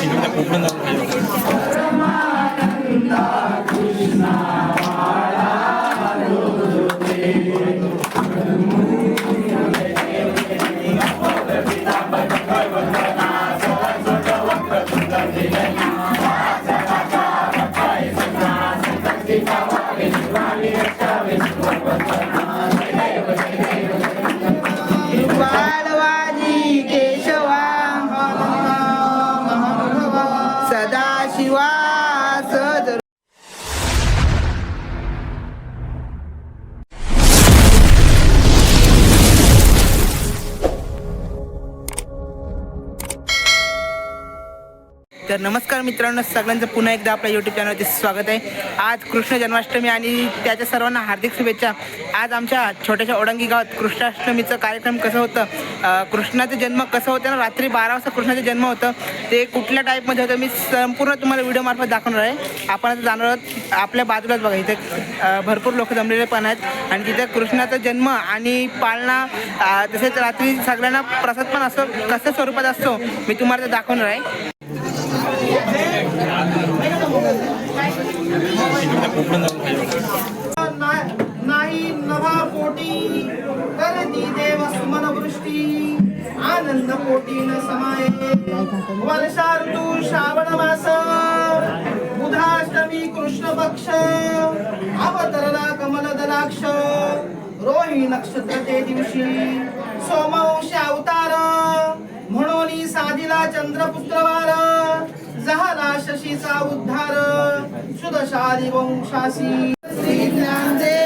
지금 다 공부한다고 해요. तर नमस्कार मित्रांनो सगळ्यांचं पुन्हा एकदा आपल्या यूट्यूब चॅनलवरती स्वागत आहे. आज कृष्ण जन्माष्टमी आणि त्याच्या सर्वांना हार्दिक शुभेच्छा. आज आमच्या छोट्याशा ओडंगी गावात कृष्णाष्टमीचं कार्यक्रम कसं होतं? कृष्णाचं कृष्णाचा जन्म कसं होतं ना रात्री बारा वाजता कृष्णाचा जन्म होतं ते कुठल्या टाईपमध्ये होतं? मी संपूर्ण तुम्हाला व्हिडिओमार्फत दाखवणार आहे. आपण आता जाणार आहोत आपल्या बाजूलाच बघा इथे भरपूर लोक जमलेले पण आहेत. आणि तिथे कृष्णाचा जन्म आणि पाळणा तसेच रात्री सगळ्यांना प्रसाद पण असं कसं स्वरूपात असतो मी तुम्हाला ते दाखवणार आहे. नाही नवा पोटी करती देव सुमन वृष्टी आनंद पोटी न समाये। वर्षा ऋतू श्रावण मास बुधाष्टमी कृष्ण पक्ष अवतरला कमल दलाक्ष रोहिणी नक्षत्र ते दिवशी। सोमवंश अवतार म्हणून साधिला चंद्रपुत्रवार झाला शशीचा उद्धार सुदशाली वंशासी Shri Dnyandev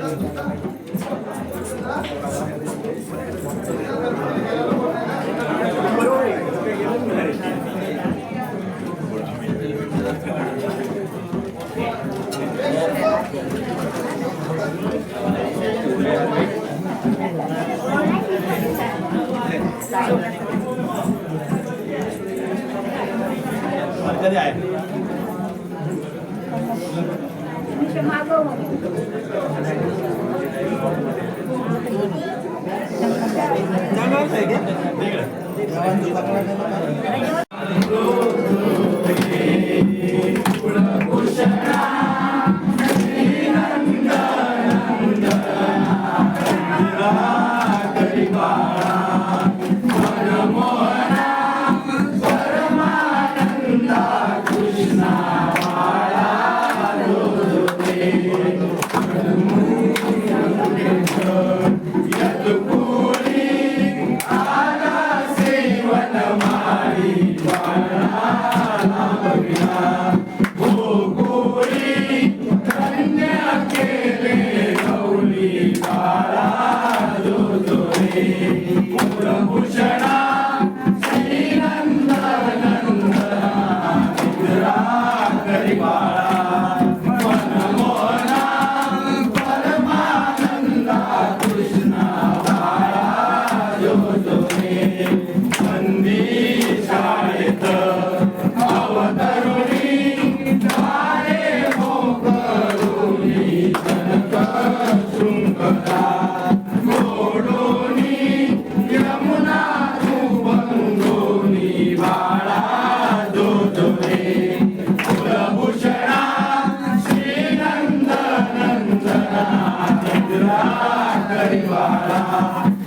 はい。Hare Maharaj.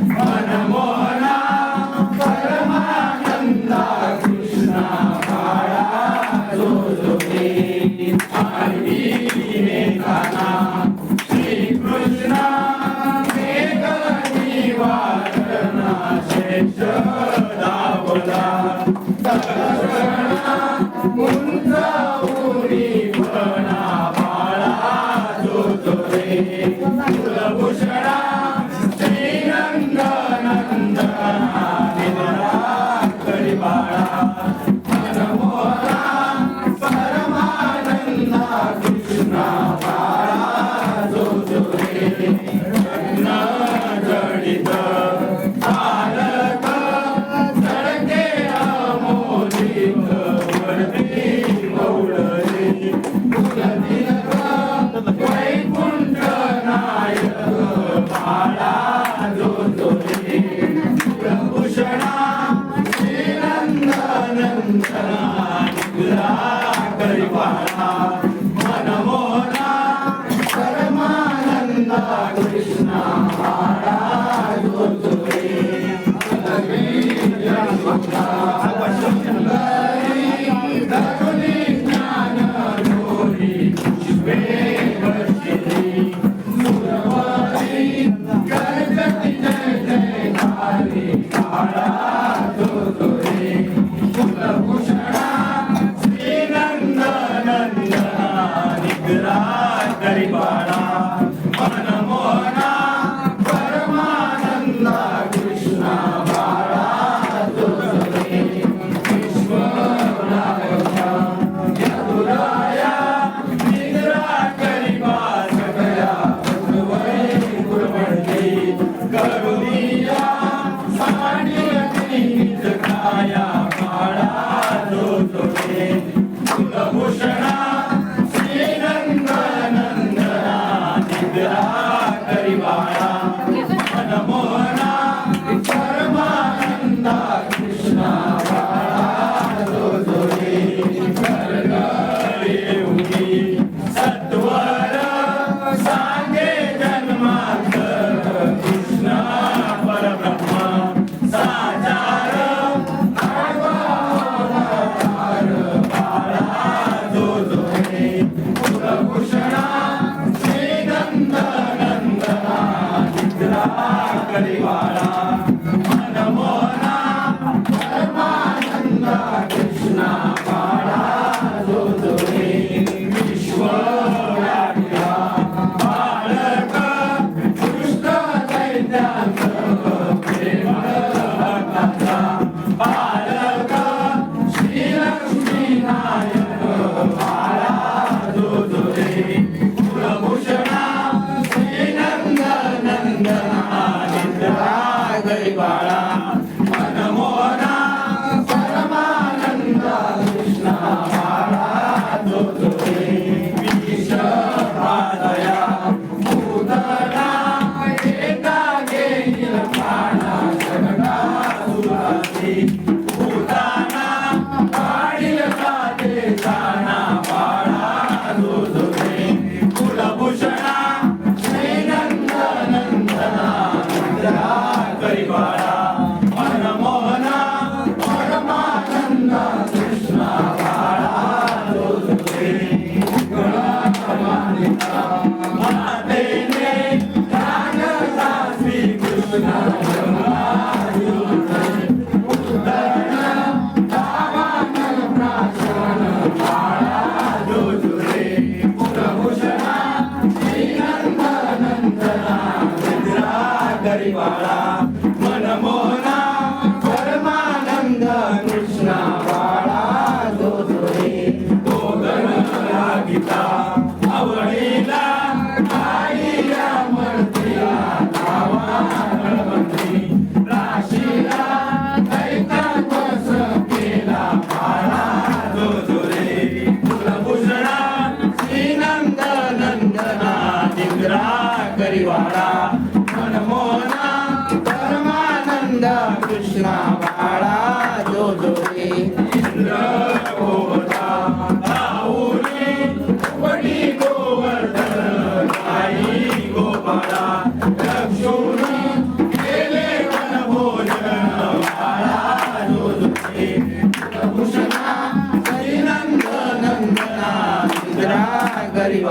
Hari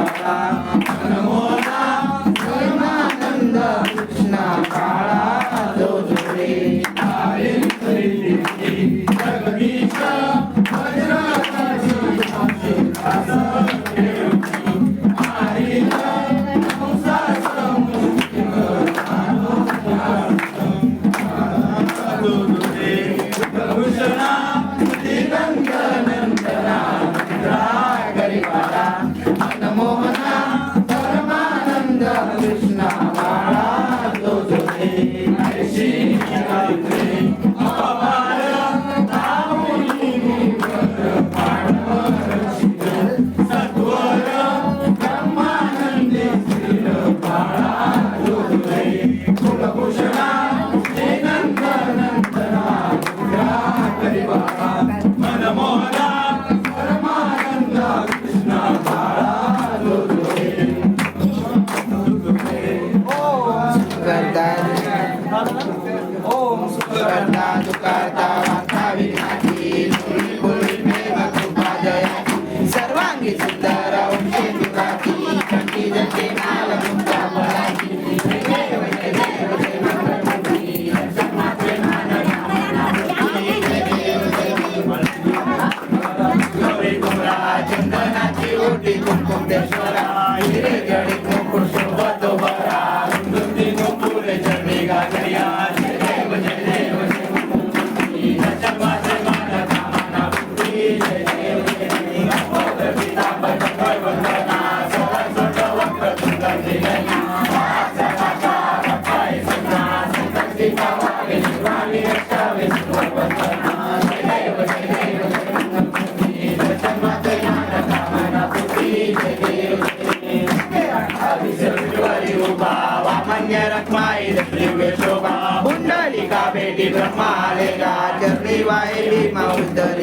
Gracias.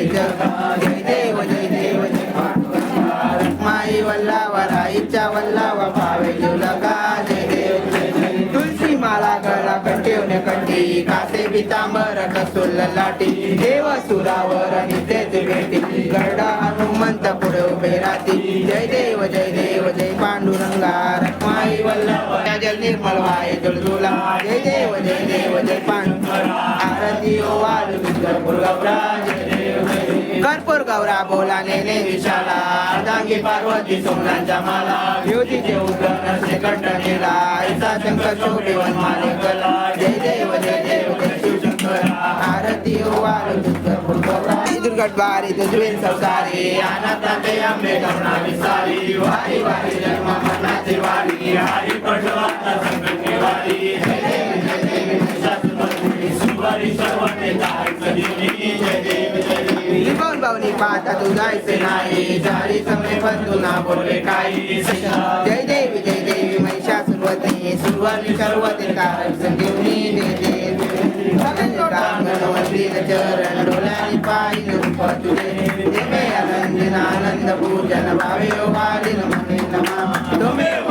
उद्धरी जय देव जय देव जय पांडुरंगा रत्माई वल्लावरा वल्लावा भावे जुलगा जय देव तुलसी माला गळा कंठेवने कंठी कासे पितांबर कस्तुल लाटी देव सुरावर नित्यच भेटी गरडा हनुमंत पुढे उभे राहती जय देव जय देव जय पांडुरंगा. जल निर्मल वाय तुळजुला जय देव जय देव जय पांडुरंगा आरती ओ वाल कर्पूर गौरा कर्पूर गौरा बोला नेने विशाला अर्धांगी पार्वती सोमनांच्या माला युतीचे उद्र नसे कंठ नेला ऐसा शंकर शोभे वनमाले कला. जय देव जय देव जय आरती ओ दुर्गट बारी संसारी आंबे करुणा विसारी वारी वारी जन्म मनाची वारी हरी पटवाता जय देव जय देव शास्त्रपती सुवारी जायचं जय देव जय देव भावनी पाहता तू जायचे नाही झाली समय बंधू ना बोलले काही जय देवी जय देवी महिषासुरवती सुरवती सुरवानी सर्वते कारण संजीवनी जय देव ఆనంద పూజన భావే పాలిన మన నమ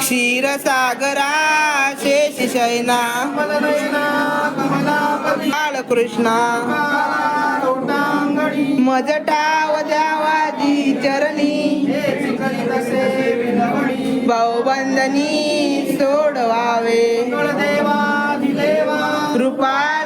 क्षीरसागरा शेषशयना बाळकृष्णा मजटाव द्यावाजी चरणी भाऊबंधनी सोडवावे कृपाळवाजी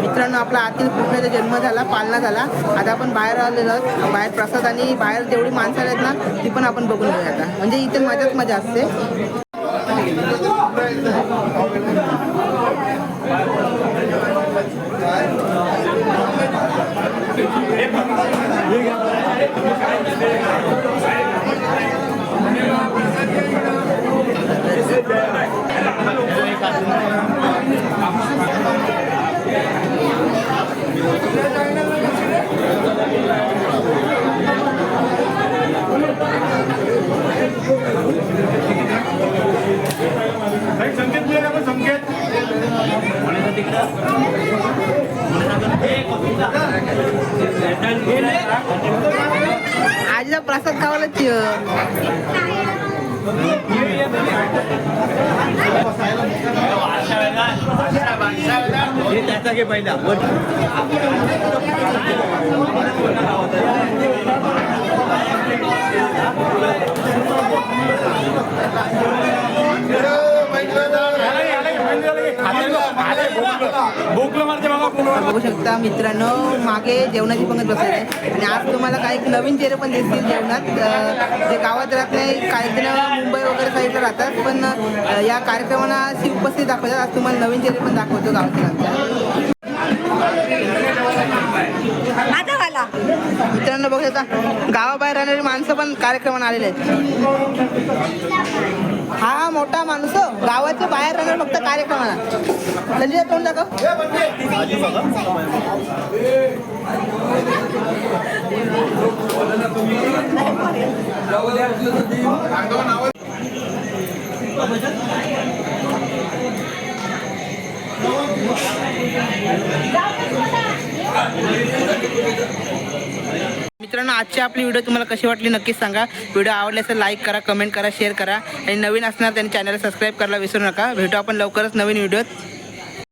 मित्रांनो आपला आतील कृष्णाचा जन्म झाला पालना झाला. आता आपण बाहेर आलेलो आहोत. बाहेर प्रसाद आणि बाहेर जेवढी माणसं आहेत ना ती पण आपण बघून घेऊया आता. म्हणजे इथे मजाच मजा असते. आजीला प्रसाद खावायला त्याचा घे पहिला भूकलं मारते बाबा बघू शकता मित्रांनो मागे जेवणाची पंगत बसलेली आहे. आणि आज तुम्हाला काही नवीन चेहरे पण दिसतील जेवणात. जे गावात राहत नाही काही जण मुंबई वगैरे साईडला राहतात पण या कार्यक्रमाला अशी उपस्थित दाखवतात. आज तुम्हाला नवीन चेहरे पण दाखवतो गावात मित्रांनो बघू शकता गावाबाहेर राहणारी माणसं पण कार्यक्रमाला आलेले आहेत. हा मोठा माणूस हो. गावाच्या बाहेर राहणार फक्त कार्यक्रमाला. संजय तोंड दाखव. मित्रांनो आजची आपली व्हिडिओ तुम्हाला कशी वाटली नक्कीच सांगा. व्हिडिओ आवडल्यास लाईक करा कमेंट करा शेअर करा. आणि नवीन असणार त्यांनी चॅनलला सबस्क्राईब करायला विसरू नका. भेटू आपण लवकरच नवीन व्हिडिओत